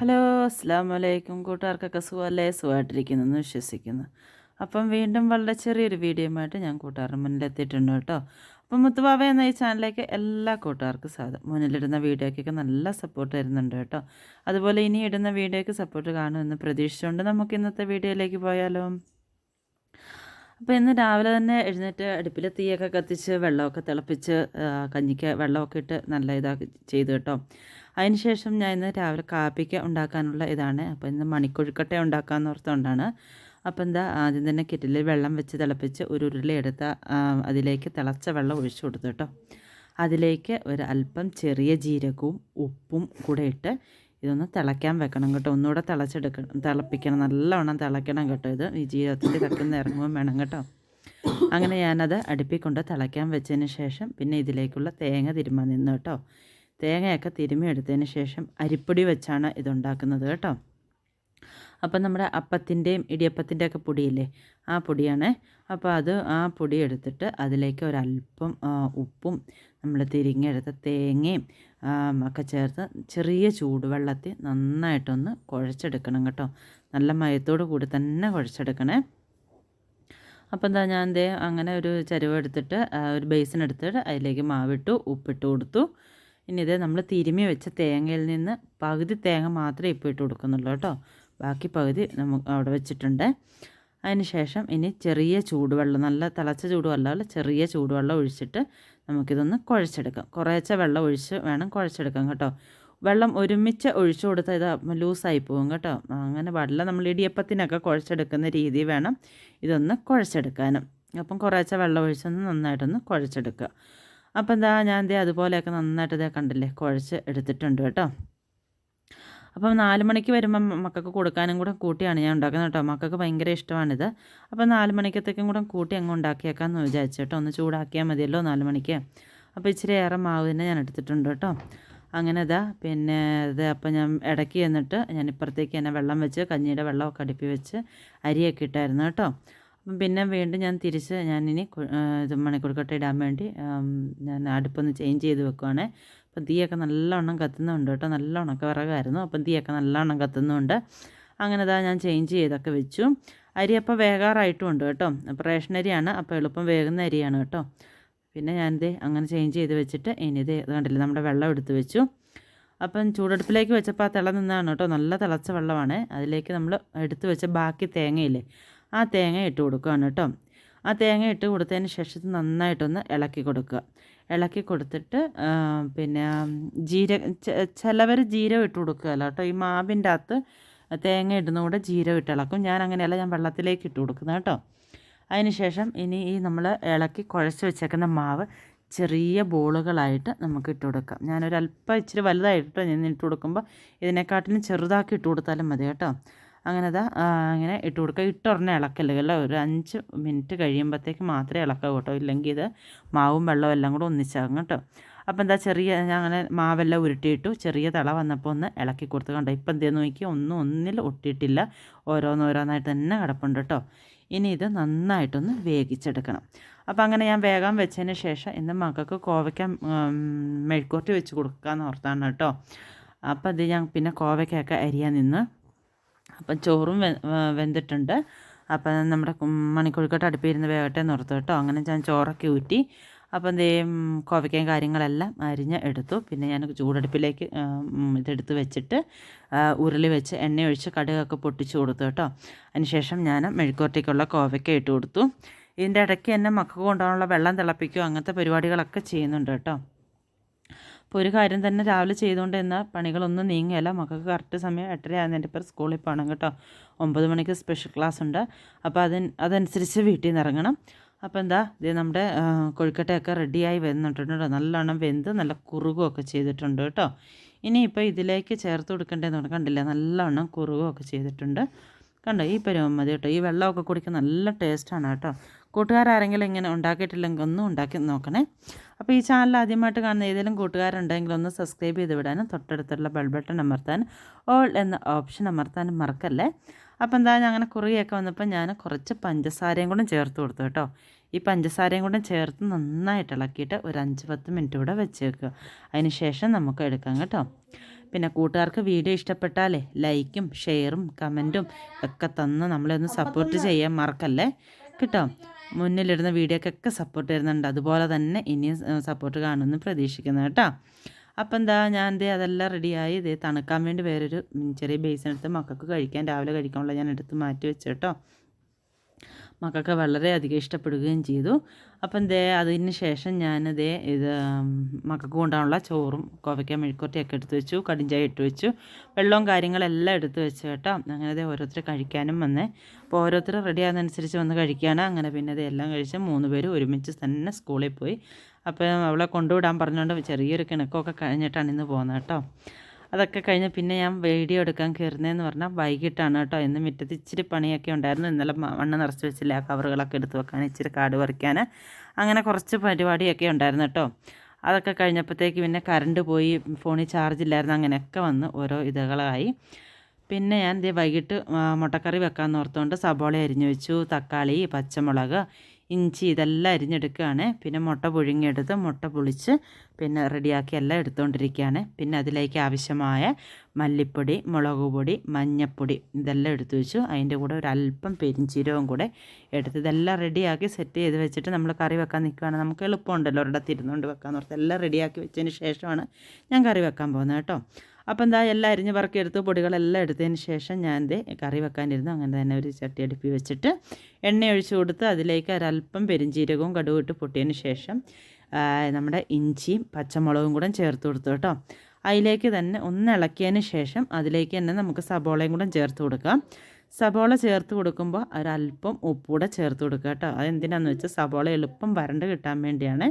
Hello അസ്സാം വലൈക്കും കൂട്ടുകാർക്കൊക്കെ സുഖമല്ലേ? സുഖമായിട്ടിരിക്കുന്നു എന്ന് വിശ്വസിക്കുന്നു. അപ്പം വീണ്ടും വളരെ ചെറിയൊരു വീഡിയോയുമായിട്ട് ഞാൻ കൂട്ടുകാരുടെ മുന്നിലെത്തിയിട്ടുണ്ട് കേട്ടോ. അപ്പം മുത്തുബാബ എന്ന ഈ ചാനലിലേക്ക് എല്ലാ കൂട്ടുകാർക്കും സാധനം മുന്നിലിടുന്ന വീഡിയോയ്ക്കൊക്കെ നല്ല സപ്പോർട്ട് തരുന്നുണ്ട് കേട്ടോ. അതുപോലെ ഇനി ഇടുന്ന വീഡിയോയ്ക്ക് സപ്പോർട്ട് കാണുമെന്ന് പ്രതീക്ഷിച്ചുകൊണ്ട് നമുക്ക് ഇന്നത്തെ വീഡിയോയിലേക്ക് പോയാലോ. അപ്പോൾ ഇന്ന് രാവിലെ തന്നെ എഴുന്നേറ്റ് അടുപ്പിൽ തീയൊക്കെ കത്തിച്ച് വെള്ളമൊക്കെ തിളപ്പിച്ച് കഞ്ഞിക്ക് വെള്ളമൊക്കെ ഇട്ട് നല്ല ഇതാക്കി ചെയ്തു കേട്ടോ. അതിന് ശേഷം ഞാൻ ഇന്ന് രാവിലെ കാപ്പിക്ക് ഉണ്ടാക്കാനുള്ള ഇതാണ്. അപ്പോൾ ഇന്ന് മണിക്കൊഴുക്കട്ട ഉണ്ടാക്കാമെന്ന് ഓർത്തുകൊണ്ടാണ് അപ്പോൾ എന്താ ആദ്യം തന്നെ കിറ്റിലിൽ വെള്ളം വെച്ച് തിളപ്പിച്ച് ഒരു ഉരുളി എടുത്ത അതിലേക്ക് തിളച്ച വെള്ളം ഒഴിച്ചു കൊടുത്തു കേട്ടോ. അതിലേക്ക് ഒരു അല്പം ചെറിയ ജീരകവും ഉപ്പും കൂടെ ഇട്ട് ഇതൊന്ന് തിളയ്ക്കാൻ വെക്കണം കേട്ടോ. ഒന്നുകൂടെ തിളച്ചെടുക്കണം തിളപ്പിക്കണം. നല്ലവണ്ണം തിളയ്ക്കണം കേട്ടോ ഇത്. ഈ ജീരകത്തിന്റെ തക്കുന്ന ഇറങ്ങുമ്പോൾ വേണം കേട്ടോ. അങ്ങനെ ഞാനത് അടുപ്പിക്കൊണ്ട് തിളയ്ക്കാൻ വെച്ചതിന് ശേഷം പിന്നെ ഇതിലേക്കുള്ള തേങ്ങ തിരുമ്മാൻ നിന്ന് കേട്ടോ. തേങ്ങയൊക്കെ തിരുമ്മി എടുത്തതിന് ശേഷം അരിപ്പൊടി വെച്ചാണ് ഇതുണ്ടാക്കുന്നത് കേട്ടോ. അപ്പം നമ്മുടെ അപ്പത്തിന്റെയും ഇടിയപ്പത്തിന്റെ ഒക്കെ പൊടിയില്ലേ ആ പൊടിയാണ്. അപ്പോൾ അത് ആ പൊടി എടുത്തിട്ട് അതിലേക്ക് ഒരല്പം ഉപ്പും നമ്മൾ തിരിങ്ങെടുത്ത തേങ്ങയും ഒക്കെ ചേർത്ത് ചെറിയ ചൂടുവെള്ളത്തിൽ നന്നായിട്ടൊന്ന് കുഴച്ചെടുക്കണം കേട്ടോ. നല്ല മയത്തോടു കൂടി തന്നെ കുഴച്ചെടുക്കണേ. അപ്പം എന്താ ഞാൻ എന്തേ അങ്ങനെ ഒരു ചരുവെടുത്തിട്ട് ഒരു ബേസിൻ എടുത്തിട്ട് അതിലേക്ക് മാവിട്ടു ഉപ്പിട്ട് കൊടുത്തു. ഇനി ഇത് നമ്മൾ തിരുമി വെച്ച തേങ്ങയിൽ നിന്ന് പകുതി തേങ്ങ മാത്രമേ ഇപ്പോൾ ഇട്ട് കൊടുക്കുന്നുള്ളൂ കേട്ടോ. ബാക്കി പകുതി നമുക്ക് അവിടെ വെച്ചിട്ടുണ്ട്. അതിന് ശേഷം ഇനി ചെറിയ ചൂടുവെള്ളം നല്ല തിളച്ച ചൂടുവെള്ളമല്ല ചെറിയ ചൂടുവെള്ളം ഒഴിച്ചിട്ട് നമുക്കിതൊന്ന് കുഴച്ചെടുക്കാം. കുറേച്ച വെള്ളം ഒഴിച്ച് വേണം കുഴച്ചെടുക്കാം കേട്ടോ. വെള്ളം ഒരുമിച്ച് ഒഴിച്ചു കൊടുത്താൽ ഇത് ലൂസായി പോകും കേട്ടോ. അങ്ങനെ വെള്ളം നമ്മൾ ഇടിയപ്പത്തിനൊക്കെ കുഴച്ചെടുക്കുന്ന രീതി വേണം ഇതൊന്ന് കുഴച്ചെടുക്കാനും. അപ്പം കുറേച്ച വെള്ളം ഒഴിച്ചൊന്ന് നന്നായിട്ടൊന്ന് കുഴച്ചെടുക്കുക. അപ്പം എന്താ ഞാൻ ദേ അതുപോലെയൊക്കെ നന്നായിട്ട് ഇതേ കണ്ടില്ലേ കുഴച്ച് എടുത്തിട്ടുണ്ട് കേട്ടോ. അപ്പം നാല് മണിക്ക് വരുമ്പം മക്കൾക്ക് കൊടുക്കാനും കൂടെ കൂട്ടിയാണ് ഞാൻ ഉണ്ടാക്കുന്നത് കേട്ടോ. മക്കൾക്ക് ഭയങ്കര ഇഷ്ടമാണിത്. അപ്പം നാല് മണിക്കത്തേക്കും കൂടെ കൂട്ടി അങ്ങ് ഉണ്ടാക്കിയേക്കാമെന്ന് വിചാരിച്ചു കേട്ടോ. ഒന്ന് ചൂടാക്കിയാൽ മതിയല്ലോ നാല് മണിക്ക്. അപ്പോൾ ഇച്ചിരി ഏറെ മാവ് തന്നെ ഞാൻ എടുത്തിട്ടുണ്ട് കേട്ടോ. അങ്ങനെ ഇതാ പിന്നെ ഇത് അപ്പം ഞാൻ ഇടയ്ക്ക് ചെന്നിട്ട് ഞാൻ ഇപ്പുറത്തേക്ക് തന്നെ വെള്ളം വെച്ച് കഞ്ഞിയുടെ വെള്ളമൊക്കെ അടുപ്പി വെച്ച് അരിയൊക്കെ ഇട്ടായിരുന്നു കേട്ടോ. അപ്പം പിന്നെ വീണ്ടും ഞാൻ തിരിച്ച് ഞാനിനി ഇത് മണിക്കൂർക്കട്ട ഇടാൻ വേണ്ടി ഞാൻ അടുപ്പൊന്ന് ചേഞ്ച് ചെയ്ത് വെക്കുവാണേ. അപ്പം തീയൊക്കെ നല്ലവണ്ണം കത്തുന്നുണ്ട് കേട്ടോ. നല്ല ഉണക്ക വിറകായിരുന്നു. അപ്പം തീയൊക്കെ നല്ലവണ്ണം കത്തുന്നുണ്ട്. അങ്ങനെ ഇതാ ഞാൻ ചേഞ്ച് ചെയ്തൊക്കെ വെച്ചു. അരി അപ്പോൾ വേകാറായിട്ടും ഉണ്ട് കേട്ടോ. അപ്പോൾ റേഷൻ അരിയാണ്. അപ്പോൾ എളുപ്പം വേകുന്ന അരിയാണ് കേട്ടോ. പിന്നെ ഞാനിത് അങ്ങനെ ചേഞ്ച് ചെയ്ത് വെച്ചിട്ട് ഇനി ഇത് കണ്ടില്ലേ നമ്മുടെ വെള്ളം എടുത്ത് വെച്ചു. അപ്പം ചൂടെടുപ്പിലേക്ക് വെച്ചപ്പോൾ ആ തിള നിന്നാണ് കേട്ടോ. നല്ല തിളച്ച വെള്ളമാണ്. അതിലേക്ക് നമ്മൾ എടുത്ത് വെച്ച ബാക്കി തേങ്ങയില്ലേ ആ തേങ്ങ ഇട്ട് കൊടുക്കുകയാണ് കേട്ടോ. ആ തേങ്ങ ഇട്ട് കൊടുത്തതിന് ശേഷം നന്നായിട്ടൊന്ന് ഇളക്കി കൊടുക്കുക. ഇളക്കി കൊടുത്തിട്ട് പിന്നെ ജീര ചിലവർ ജീരം ഇട്ട് കൊടുക്കുകയല്ല കേട്ടോ. ഈ മാവിന്റെ അകത്ത് തേങ്ങ ഇടുന്നതുകൂടെ ജീര ഇട്ട് ഇളക്കും. ഞാൻ അങ്ങനെയല്ല ഞാൻ വെള്ളത്തിലേക്ക് ഇട്ട് കൊടുക്കുന്നത് കേട്ടോ. അതിന് ശേഷം ഇനി ഈ നമ്മൾ ഇളക്കി കുഴച്ച് വെച്ചേക്കുന്ന മാവ് ചെറിയ ബോളുകളായിട്ട് നമുക്ക് ഇട്ട് കൊടുക്കാം. ഞാനൊരല്പം ഇച്ചിരി വലുതായിട്ട് ഞാൻ ഇട്ട് കൊടുക്കുമ്പോൾ ഇതിനെക്കാട്ടിലും ചെറുതാക്കി ഇട്ട് കൊടുത്താലും മതി കേട്ടോ. അങ്ങനെ അതാ അങ്ങനെ ഇട്ട് കൊടുക്കുക. ഇട്ടുടനെ ഇളക്കല്ല? കേട്ടോ ഒരു അഞ്ച് മിനിറ്റ് കഴിയുമ്പോഴത്തേക്ക് മാത്രമേ ഇളക്കാവൂ കേട്ടോ. ഇല്ലെങ്കിൽ ഇത് മാവും വെള്ളവും എല്ലാം കൂടെ ഒന്നിച്ചാകും കേട്ടോ. അപ്പോൾ എന്താ ചെറിയ ഞാൻ അങ്ങനെ മാവെല്ലാം ഉരുട്ടിയിട്ടു ചെറിയ തള വന്നപ്പോൾ ഒന്ന് ഇളക്കി കൊടുത്ത് കണ്ടോ? ഇപ്പം എന്തേ നോക്കി ഒന്നും ഒന്നിൽ ഒട്ടിയിട്ടില്ല. ഓരോന്നോരോന്നായിട്ട് തന്നെ കിടപ്പുണ്ട് കേട്ടോ. ഇനി ഇത് നന്നായിട്ടൊന്ന് വേവിച്ചെടുക്കണം. അപ്പോൾ അങ്ങനെ ഞാൻ വേഗം വെച്ചതിന് ശേഷം ഇന്ന് മക്കൾക്ക് കോവയ്ക്ക മെഴുക്കോട്ടി വെച്ച് കൊടുക്കാമെന്ന് ഓർത്താണ് കേട്ടോ. അപ്പോൾ അത് ഞാൻ പിന്നെ കോവയ്ക്കൊക്കെ അരിയാൻ നിന്ന് അപ്പം ചോറും വെന്തിട്ടുണ്ട്. അപ്പം നമ്മുടെ മണിക്കൊഴുക്കട്ട് അടുപ്പിൽ നിർത്തു വേകട്ടെ എന്ന് ഓർത്തു കേട്ടോ. അങ്ങനെ ഞാൻ ചോറൊക്കെ ഊറ്റി അപ്പം എന്തേ കോവയ്ക്കയും കാര്യങ്ങളെല്ലാം അരിഞ്ഞ് എടുത്തു. പിന്നെ ഞാൻ ചൂടടുപ്പിലേക്ക് ഇതെടുത്ത് വെച്ചിട്ട് ഉരുളി വെച്ച് എണ്ണ ഒഴിച്ച് കടുകൊക്കെ പൊട്ടിച്ചു കൊടുത്തു കേട്ടോ. അതിനുശേഷം ഞാൻ മെഴുക്കുവരട്ടിക്കുള്ള കോവയ്ക്ക ഇട്ട് കൊടുത്തു. ഇതിന്റെ ഇടയ്ക്ക് തന്നെ മക്കൾക്ക് കൊണ്ടുപോകാനുള്ള വെള്ളം തിളപ്പിക്കുകയോ അങ്ങനത്തെ പരിപാടികളൊക്കെ ചെയ്യുന്നുണ്ട് കേട്ടോ. അപ്പോൾ ഒരു കാര്യം തന്നെ രാവിലെ ചെയ്തുകൊണ്ട് എന്നാൽ പണികളൊന്നും നീങ്ങിയല്ല മക്കൾക്ക് കറക്റ്റ് സമയം എട്ടര ആകുന്നതിന്റെ ഇപ്പോൾ സ്കൂളിൽ പോകണം കേട്ടോ. ഒമ്പത് മണിക്ക് സ്പെഷ്യൽ ക്ലാസ് ഉണ്ട്. അപ്പോൾ അതിന് അതനുസരിച്ച് വീട്ടിൽ നിന്ന് ഇറങ്ങണം. അപ്പോൾ എന്താ ഇത് നമ്മുടെ കൊഴിക്കട്ടയൊക്കെ റെഡിയായി വന്നിട്ടുണ്ട് നല്ലോണം വെന്ത് നല്ല കുറുകുമൊക്കെ ചെയ്തിട്ടുണ്ട് കേട്ടോ. ഇനിയിപ്പോൾ ഇതിലേക്ക് ചേർത്ത് കൊടുക്കേണ്ടതെന്ന് കണ്ടില്ല? നല്ലോണം കുറുകുമൊക്കെ ചെയ്തിട്ടുണ്ട്. കണ്ടോ? ഈ പരുവം കേട്ടോ. ഈ വെള്ളമൊക്കെ കുടിക്കാൻ നല്ല ടേസ്റ്റാണ് കേട്ടോ. കൂട്ടുകാരാരെങ്കിലും ഇങ്ങനെ ഉണ്ടാക്കിയിട്ടില്ലെങ്കിൽ ഒന്നും ഉണ്ടാക്കി നോക്കണേ. അപ്പോൾ ഈ ചാനൽ ആദ്യമായിട്ട് കാണുന്ന ഏതെങ്കിലും കൂട്ടുകാരുണ്ടെങ്കിൽ ഒന്ന് സബ്സ്ക്രൈബ് ചെയ്ത് വിടാനും തൊട്ടടുത്തുള്ള ബെൽ ബട്ടൺ അമർത്താനും ഓൾ എന്ന ഓപ്ഷൻ അമർത്താനും മറക്കല്ലേ. അപ്പോൾ എന്തായാലും അങ്ങനെ കുറിയൊക്കെ വന്നപ്പോൾ ഞാൻ കുറച്ച് പഞ്ചസാരയും കൂടെ ചേർത്ത് കൊടുത്തു കേട്ടോ. ഈ പഞ്ചസാരയും കൂടെ ചേർത്ത് നന്നായിട്ട് ഇളക്കിയിട്ട് ഒരു അഞ്ച് പത്ത് മിനിറ്റ് കൂടെ വെച്ച് വെക്കുക. അതിന് ശേഷം നമുക്ക് എടുക്കാം കേട്ടോ. പിന്നെ കൂട്ടുകാർക്ക് വീഡിയോ ഇഷ്ടപ്പെട്ടാലേ ലൈക്കും ഷെയറും കമന്റും ഒക്കെ തന്ന് നമ്മളെ ഒന്ന് സപ്പോർട്ട് ചെയ്യാൻ മറക്കല്ലേ. കേട്ടോ. മുന്നിലിടുന്ന വീഡിയോക്കൊക്കെ സപ്പോർട്ട് തരുന്നുണ്ട്. അതുപോലെ തന്നെ ഇനിയും സപ്പോർട്ട് കാണുമെന്ന് പ്രതീക്ഷിക്കുന്നു കേട്ടോ. അപ്പം എന്താ ഞാൻ ദേ അതെല്ലാം റെഡിയായി ഇതേ തണുക്കാൻ വേണ്ടി വേറൊരു ചെറിയ ബേസിനെടുത്ത് മക്കൾക്ക് കഴിക്കാൻ രാവിലെ കഴിക്കാനുള്ള ഞാൻ എടുത്ത് മാറ്റി വെച്ചു കേട്ടോ. മക്കൾക്ക് വളരെയധികം ഇഷ്ടപ്പെടുകയും ചെയ്തു. അപ്പം ദേ അതിന് ശേഷം ഞാനതേ ഇത് മക്കൾക്ക് കൊണ്ടാണുള്ള ചോറും കോവയ്ക്ക മെഴുക്കുരട്ടിയൊക്കെ എടുത്തു വെച്ചു കടിഞ്ചായ ഇട്ട് വെച്ചു. വെള്ളവും കാര്യങ്ങളെല്ലാം എടുത്ത് വെച്ചു കേട്ടോ. അങ്ങനെ ദേ ഓരോരുത്തർ കഴിക്കാനും വന്നേ. അപ്പോൾ ഓരോരുത്തർ റെഡി ആകുന്നതനുസരിച്ച് വന്ന് കഴിക്കുകയാണ്. അങ്ങനെ പിന്നെ ഇതെല്ലാം കഴിച്ച് മൂന്ന് പേര് ഒരുമിച്ച് തന്നെ സ്കൂളിൽ പോയി. അപ്പോൾ അവളെ കൊണ്ടുവിടാൻ പറഞ്ഞുകൊണ്ട് ചെറിയൊരു കിണക്കമൊക്കെ കഴിഞ്ഞിട്ടാണ് ഇന്ന് പോകുന്നത് കേട്ടോ. അതൊക്കെ കഴിഞ്ഞ് പിന്നെ ഞാൻ വീഡിയോ എടുക്കാൻ കയറുന്നതെന്ന് പറഞ്ഞാൽ വൈകിട്ടാണ് കേട്ടോ. ഇന്ന് മുറ്റത്ത് ഇച്ചിരി പണിയൊക്കെ ഉണ്ടായിരുന്നു. ഇന്നലെ മണ്ണ് നിറച്ച് വെച്ചില്ല കവറുകളൊക്കെ എടുത്ത് വെക്കാൻ ഇച്ചിരി കാട് പറിക്കാൻ. അങ്ങനെ കുറച്ച് പരിപാടിയൊക്കെ ഉണ്ടായിരുന്നു കേട്ടോ. അതൊക്കെ കഴിഞ്ഞപ്പോഴത്തേക്ക് പിന്നെ കറണ്ട് പോയി ഫോണിൽ ചാർജ് ഇല്ലായിരുന്നു. അങ്ങനെയൊക്കെ വന്ന് ഓരോ ഇതകളായി. പിന്നെ ഞാൻ ഇതേ വൈകിട്ട് മുട്ടക്കറി വെക്കാൻ ഓർത്തുകൊണ്ട് സബോള അരിഞ്ഞു വെച്ചു തക്കാളി പച്ചമുളക് ഇഞ്ചി ഇതെല്ലാം അരിഞ്ഞെടുക്കുകയാണ്. പിന്നെ മുട്ട പുഴുങ്ങിയെടുത്ത് മുട്ട പൊളിച്ച് പിന്നെ റെഡിയാക്കി എല്ലാം എടുത്തുകൊണ്ടിരിക്കുകയാണ്. പിന്നെ അതിലേക്ക് ആവശ്യമായ മല്ലിപ്പൊടി മുളക് പൊടി മഞ്ഞൾപ്പൊടി ഇതെല്ലാം എടുത്തു വെച്ചു. അതിന്റെ കൂടെ ഒരു അല്പം പെരിഞ്ചീരവും കൂടെ എടുത്ത് ഇതെല്ലാം റെഡിയാക്കി സെറ്റ് ചെയ്ത് വെച്ചിട്ട് നമ്മൾ കറി വെക്കാൻ നിൽക്കുകയാണ്. നമുക്ക് എളുപ്പമുണ്ടല്ലോ ഒരിടത്ത് ഇരുന്നുകൊണ്ട് വെക്കാൻ ഓർത്ത്. എല്ലാം റെഡിയാക്കി വെച്ചതിന് ശേഷമാണ് ഞാൻ കറി വെക്കാൻ പോകുന്നത് കേട്ടോ. അപ്പോൾ എന്താ എല്ലാം അരിഞ്ഞ് പറക്കിയെടുത്ത് പൊടികളെല്ലാം എടുത്തതിന് ശേഷം ഞാൻ എന്തേ കറി വെക്കാനിരുന്നു. അങ്ങനെ തന്നെ ഒരു ചട്ടി അടുപ്പി വെച്ചിട്ട് എണ്ണ ഒഴിച്ച് കൊടുത്ത് അതിലേക്ക് ഒരല്പം പെരിഞ്ചീരകവും കടുവും ഇട്ട് പൊട്ടിയതിന് ശേഷം നമ്മുടെ ഇഞ്ചിയും പച്ചമുളകും കൂടെ ചേർത്ത് കൊടുത്തു കേട്ടോ. അതിലേക്ക് തന്നെ ഒന്ന് ഇളക്കിയതിന് ശേഷം അതിലേക്ക് തന്നെ നമുക്ക് സബോളയും കൂടെ ചേർത്ത് കൊടുക്കാം. സബോള ചേർത്ത് കൊടുക്കുമ്പോൾ ഒരല്പം ഉപ്പൂടെ ചേർത്ത് കൊടുക്കുക കേട്ടോ. അതെന്തിനാന്ന് വെച്ചാൽ സബോള എളുപ്പം വരണ്ട് കിട്ടാൻ വേണ്ടിയാണ്.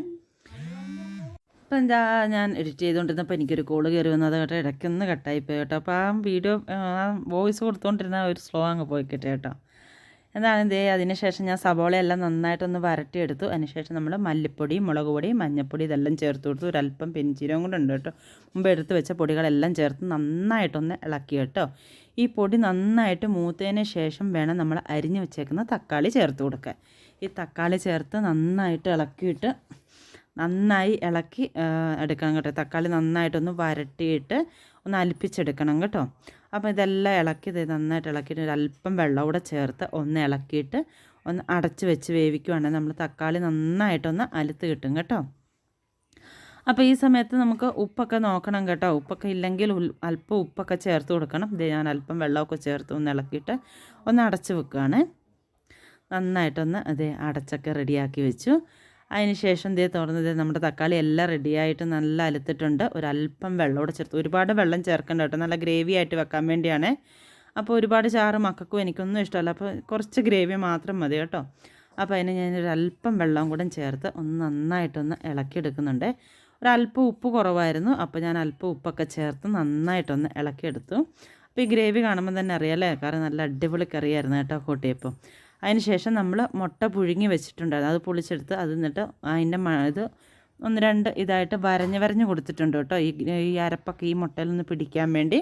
അപ്പം എന്താ ഞാൻ എഡിറ്റ് ചെയ്തുകൊണ്ടിരുന്നപ്പോൾ എനിക്കൊരു കോൾ കയറി വന്നത് കേട്ടോ ഇടയ്ക്കൊന്ന് കട്ടായി പോയി കേട്ടോ. അപ്പോൾ ആ വീഡിയോ ആ വോയിസ് കൊടുത്തുകൊണ്ടിരുന്ന ഒരു സ്ലോ അങ്ങ് പോയി കേട്ടോ. കേട്ടോ എന്താണ് ഇതേ അതിനുശേഷം ഞാൻ സബോളയെല്ലാം നന്നായിട്ടൊന്ന് വരട്ടിയെടുത്തു. അതിനുശേഷം നമ്മൾ മല്ലിപ്പൊടി മുളക് പൊടി മഞ്ഞൾപ്പൊടി ഇതെല്ലാം ചേർത്ത് കൊടുത്തു. ഒരല്പം പെരിഞ്ചീരകം കൂടെ ഉണ്ട് കേട്ടോ. മുമ്പ് എടുത്ത് വെച്ച പൊടികളെല്ലാം ചേർത്ത് നന്നായിട്ടൊന്ന് ഇളക്കി കേട്ടോ. ഈ പൊടി നന്നായിട്ട് മൂത്തതിന് ശേഷം വേണം നമ്മൾ അരിഞ്ഞ് വെച്ചേക്കുന്ന തക്കാളി ചേർത്ത് കൊടുക്കാൻ. ഈ തക്കാളി ചേർത്ത് നന്നായിട്ട് ഇളക്കിയിട്ട് നന്നായി ഇളക്കി എടുക്കണം കേട്ടോ. തക്കാളി നന്നായിട്ടൊന്ന് വരട്ടിയിട്ട് ഒന്ന് അലിപ്പിച്ചെടുക്കണം കേട്ടോ. അപ്പോൾ ഇതെല്ലാം ഇളക്കി നന്നായിട്ട് ഇളക്കിയിട്ട് ഒരു അല്പം വെള്ളം കൂടെ ചേർത്ത് ഒന്ന് ഇളക്കിയിട്ട് ഒന്ന് അടച്ച് വെച്ച് വേവിക്കുവാണെങ്കിൽ നമ്മൾ തക്കാളി നന്നായിട്ടൊന്ന് അലുത്ത് കിട്ടും കേട്ടോ. അപ്പോൾ ഈ സമയത്ത് നമുക്ക് ഉപ്പൊക്കെ നോക്കണം കേട്ടോ. ഉപ്പൊക്കെ ഇല്ലെങ്കിൽ അല്പം ഉപ്പൊക്കെ ചേർത്ത് കൊടുക്കണം. ഇത് ഞാൻ അല്പം വെള്ളമൊക്കെ ചേർത്ത് ഒന്ന് ഇളക്കിയിട്ട് ഒന്ന് അടച്ച് വെക്കുകയാണ് നന്നായിട്ടൊന്ന് അതെ അടച്ചൊക്കെ റെഡിയാക്കി വെച്ചു. അതിന് ശേഷം ദേ തുറന്നത് നമ്മുടെ തക്കാളി എല്ലാം റെഡിയായിട്ട് നല്ല അലുത്തിട്ടുണ്ട്. ഒരല്പം വെള്ളം കൂടെ ചേർത്ത് ഒരുപാട് വെള്ളം ചേർക്കണ്ട കേട്ടോ. നല്ല ഗ്രേവി ആയിട്ട് വെക്കാൻ വേണ്ടിയാണ്. അപ്പോൾ ഒരുപാട് ചാറ് മക്കൾക്കും എനിക്കൊന്നും ഇഷ്ടമല്ല. അപ്പോൾ കുറച്ച് ഗ്രേവി മാത്രം മതി കേട്ടോ. അപ്പോൾ അതിന് ഞാനൊരു അല്പം വെള്ളം കൂടെ ചേർത്ത് ഒന്ന് നന്നായിട്ടൊന്ന് ഇളക്കിയെടുക്കുന്നുണ്ട്. ഒരല്പം ഉപ്പ് കുറവായിരുന്നു. അപ്പോൾ ഞാൻ അല്പം ഉപ്പൊക്കെ ചേർത്ത് നന്നായിട്ടൊന്ന് ഇളക്കിയെടുത്തു. അപ്പോൾ ഈ ഗ്രേവി കാണുമ്പോൾ തന്നെ അറിയാമല്ലേ കാരണം നല്ല അടിപൊളി കറിയായിരുന്നു കേട്ടോ കൂട്ടിയപ്പം. അതിന് ശേഷം നമ്മൾ മുട്ട പുഴുങ്ങി വെച്ചിട്ടുണ്ടായിരുന്നു. അത് പൊളിച്ചെടുത്ത് അത് എന്നിട്ട് അതിന്റെ ഇത് ഒന്ന് രണ്ട് ഇതായിട്ട് വരഞ്ഞ് വരഞ്ഞ് കൊടുത്തിട്ടുണ്ട് കേട്ടോ. ഈ ഈ അരപ്പൊക്കെ ഈ മുട്ടയിൽ നിന്ന് പിടിക്കാൻ വേണ്ടി.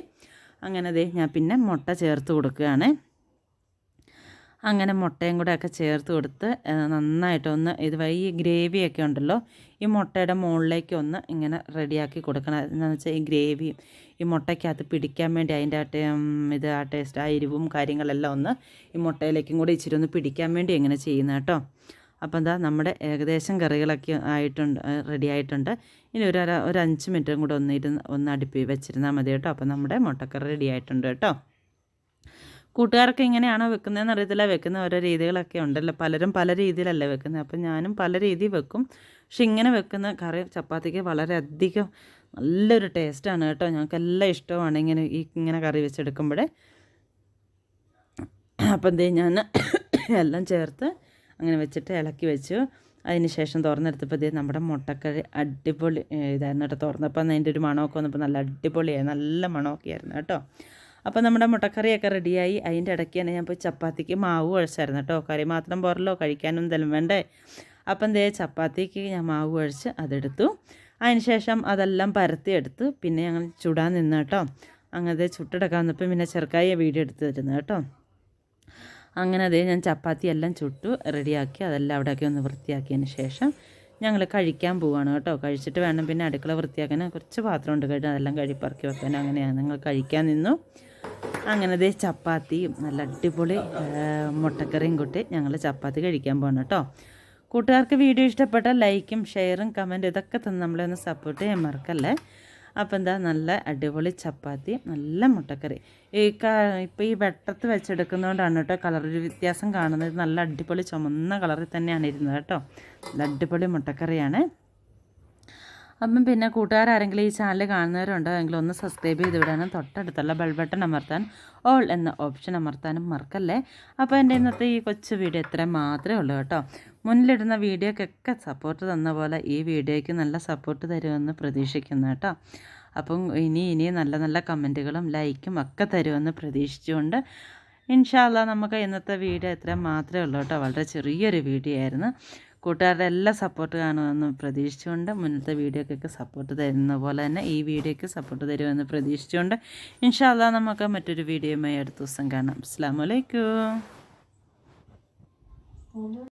അങ്ങനെ ദേ ഞാൻ പിന്നെ മുട്ട ചേർത്ത് കൊടുക്കുകയാണ്. അങ്ങനെ മുട്ടയും കൂടെ ഒക്കെ ചേർത്ത് കൊടുത്ത് നന്നായിട്ടൊന്ന് ഇത് ഈ ഗ്രേവിയൊക്കെ ഉണ്ടല്ലോ ഈ മുട്ടയുടെ മുകളിലേക്ക് ഒന്ന് ഇങ്ങനെ റെഡിയാക്കി കൊടുക്കണം. എന്താണെന്ന് വെച്ചാൽ ഈ ഗ്രേവി ഈ മുട്ടയ്ക്കകത്ത് പിടിക്കാൻ വേണ്ടി അതിന്റെ ആ ഇത് ആ ടേസ്റ്റ് ആ എരിവും കാര്യങ്ങളെല്ലാം ഒന്ന് ഈ മുട്ടയിലേക്കും കൂടി ഇച്ചിരി ഒന്ന് പിടിക്കാൻ വേണ്ടി ഇങ്ങനെ ചെയ്യുന്നത് കേട്ടോ. അപ്പോൾ എന്താ നമ്മുടെ ഏകദേശം കറികളൊക്കെ ആയിട്ടുണ്ട് റെഡി ആയിട്ടുണ്ട്. ഇനി ഒരു ഒരു അഞ്ച് മിനിറ്റും കൂടെ ഒന്നിരുന്ന് ഒന്ന് അടുപ്പി വെച്ചിരുന്നാൽ മതി കേട്ടോ. അപ്പോൾ നമ്മുടെ മുട്ടക്കറി റെഡി ആയിട്ടുണ്ട് കേട്ടോ. കൂട്ടുകാരൊക്കെ എങ്ങനെയാണോ വെക്കുന്നതെന്ന് അറിയത്തില്ല. വെക്കുന്ന ഓരോ രീതികളൊക്കെ ഉണ്ടല്ലോ. പലരും പല രീതിയിലല്ലേ വെക്കുന്നത്. അപ്പം ഞാനും പല രീതി വെക്കും. പക്ഷെ ഇങ്ങനെ വെക്കുന്ന കറി ചപ്പാത്തിക്ക് വളരെയധികം നല്ലൊരു ടേസ്റ്റാണ് കേട്ടോ. ഞങ്ങൾക്ക് എല്ലാം ഇഷ്ടമാണ് ഇങ്ങനെ ഈ ഇങ്ങനെ കറി വെച്ചെടുക്കുമ്പോഴേ. അപ്പം എന്തേ ഞാൻ എല്ലാം ചേർത്ത് അങ്ങനെ വെച്ചിട്ട് ഇളക്കി വെച്ചു. അതിന് ശേഷം തുറന്നെടുത്തപ്പോൾ ഇതേ നമ്മുടെ മുട്ടക്കറി അടിപൊളി ഇതായിരുന്നു കേട്ടോ. തുറന്നപ്പോൾ അതിന്റെ ഒരു മണമൊക്കെ വന്നപ്പോൾ നല്ല അടിപൊളിയായി. നല്ല മണമൊക്കെ ആയിരുന്നു കേട്ടോ. അപ്പോൾ നമ്മുടെ മുട്ടക്കറിയൊക്കെ റെഡിയായി. അതിന്റെ ഇടയ്ക്ക് തന്നെ ഞാൻ പോയി ചപ്പാത്തിക്ക് മാവ് കുഴച്ചായിരുന്നു കേട്ടോ. കറി മാത്രം പോരല്ലോ കഴിക്കാനൊന്നും എന്തെങ്കിലും വേണ്ടേ? അപ്പം ദേ ചപ്പാത്തിക്ക് ഞാൻ മാവ് കുഴച്ച് അതെടുത്തു. അതിന് ശേഷം അതെല്ലാം പരത്തിയെടുത്ത് പിന്നെ ഞങ്ങൾ ചുടാൻ നിന്ന് കേട്ടോ. അങ്ങനെ ചുട്ടെടുക്കാൻ വന്നപ്പോൾ പിന്നെ ചെറുക്കായ വീഡിയോ എടുത്ത് തരുന്നു കേട്ടോ. അങ്ങനെ അതേ ഞാൻ ചപ്പാത്തി എല്ലാം ചുട്ടു റെഡിയാക്കി അതെല്ലാം അവിടെയൊക്കെ ഒന്ന് വൃത്തിയാക്കിയതിന് ശേഷം ഞങ്ങൾ കഴിക്കാൻ പോവാണ് കേട്ടോ. കഴിച്ചിട്ട് വേണം പിന്നെ അടുക്കള വൃത്തിയാക്കാൻ കുറച്ച് പാത്രമുണ്ട് കേട്ടോ അതെല്ലാം കഴിപ്പറക്കി വെക്കാൻ. അങ്ങനെയാണ് ഞങ്ങൾ കഴിക്കാൻ നിന്നു. അങ്ങനെ ദേ ചപ്പാത്തിയും നല്ല അടിപൊളി മുട്ടക്കറിയും കൂട്ടി ഞങ്ങൾ ചപ്പാത്തി കഴിക്കാൻ പോകണം കേട്ടോ. കൂട്ടുകാർക്ക് വീഡിയോ ഇഷ്ടപ്പെട്ട ലൈക്കും ഷെയറും കമന്റും ഇതൊക്കെ തന്നെ നമ്മളെ ഒന്ന് സപ്പോർട്ട് ചെയ്യാൻ മറക്കല്ലേ? അപ്പോൾ എന്താ നല്ല അടിപൊളി ചപ്പാത്തി നല്ല മുട്ടക്കറി. ഈ ഇപ്പോൾ ഈ വെട്ടത്ത് വെച്ചെടുക്കുന്നതുകൊണ്ടാണ് കേട്ടോ കളർ വ്യത്യാസം കാണുന്നത്. നല്ല അടിപൊളി ചുമന്ന കളറിൽ തന്നെയാണ് ഇരുന്നത് കേട്ടോ. നല്ല അടിപൊളി മുട്ടക്കറിയാണ്. അപ്പം പിന്നെ കൂട്ടുകാരെങ്കിലും ഈ ചാനൽ കാണുന്നവരുണ്ടോ? എങ്കിൽ ഒന്ന് സബ്സ്ക്രൈബ് ചെയ്ത് വിടാനും തൊട്ടടുത്തുള്ള ബെൽ ബട്ടൺ അമർത്താൻ ഓൾ എന്ന ഓപ്ഷൻ അമർത്താനും മറക്കല്ലേ? അപ്പോൾ എന്റെ ഇന്നത്തെ ഈ കൊച്ചു വീഡിയോ ഇത്ര മാത്രമേ ഉള്ളൂ കേട്ടോ. മുന്നിലിടുന്ന വീഡിയോക്കൊക്കെ സപ്പോർട്ട് തന്ന പോലെ ഈ വീഡിയോയ്ക്ക് നല്ല സപ്പോർട്ട് തരുമെന്ന് പ്രതീക്ഷിക്കുന്നു കേട്ടോ. അപ്പം ഇനി ഇനി നല്ല നല്ല കമന്റുകളും ലൈക്കും ഒക്കെ തരുമെന്ന് പ്രതീക്ഷിച്ചുകൊണ്ട് ഇൻഷാല്ല നമുക്ക് ഇന്നത്തെ വീഡിയോ ഇത്ര മാത്രമേ ഉള്ളൂ കേട്ടോ. വളരെ ചെറിയൊരു വീഡിയോ ആയിരുന്നു. കൂട്ടുകാരുടെ എല്ലാ സപ്പോർട്ട് കാണുമെന്ന് പ്രതീക്ഷിച്ചുകൊണ്ട് മുന്നത്തെ വീഡിയോക്കൊക്കെ സപ്പോർട്ട് തരുന്ന പോലെ തന്നെ ഈ വീഡിയോയ്ക്ക് സപ്പോർട്ട് തരുമെന്ന് പ്രതീക്ഷിച്ചുകൊണ്ട് ഇൻഷാല്ല നമുക്ക് മറ്റൊരു വീഡിയോയുമായി അടുത്ത ദിവസം കാണാം. അസ്സാം വലൈക്കും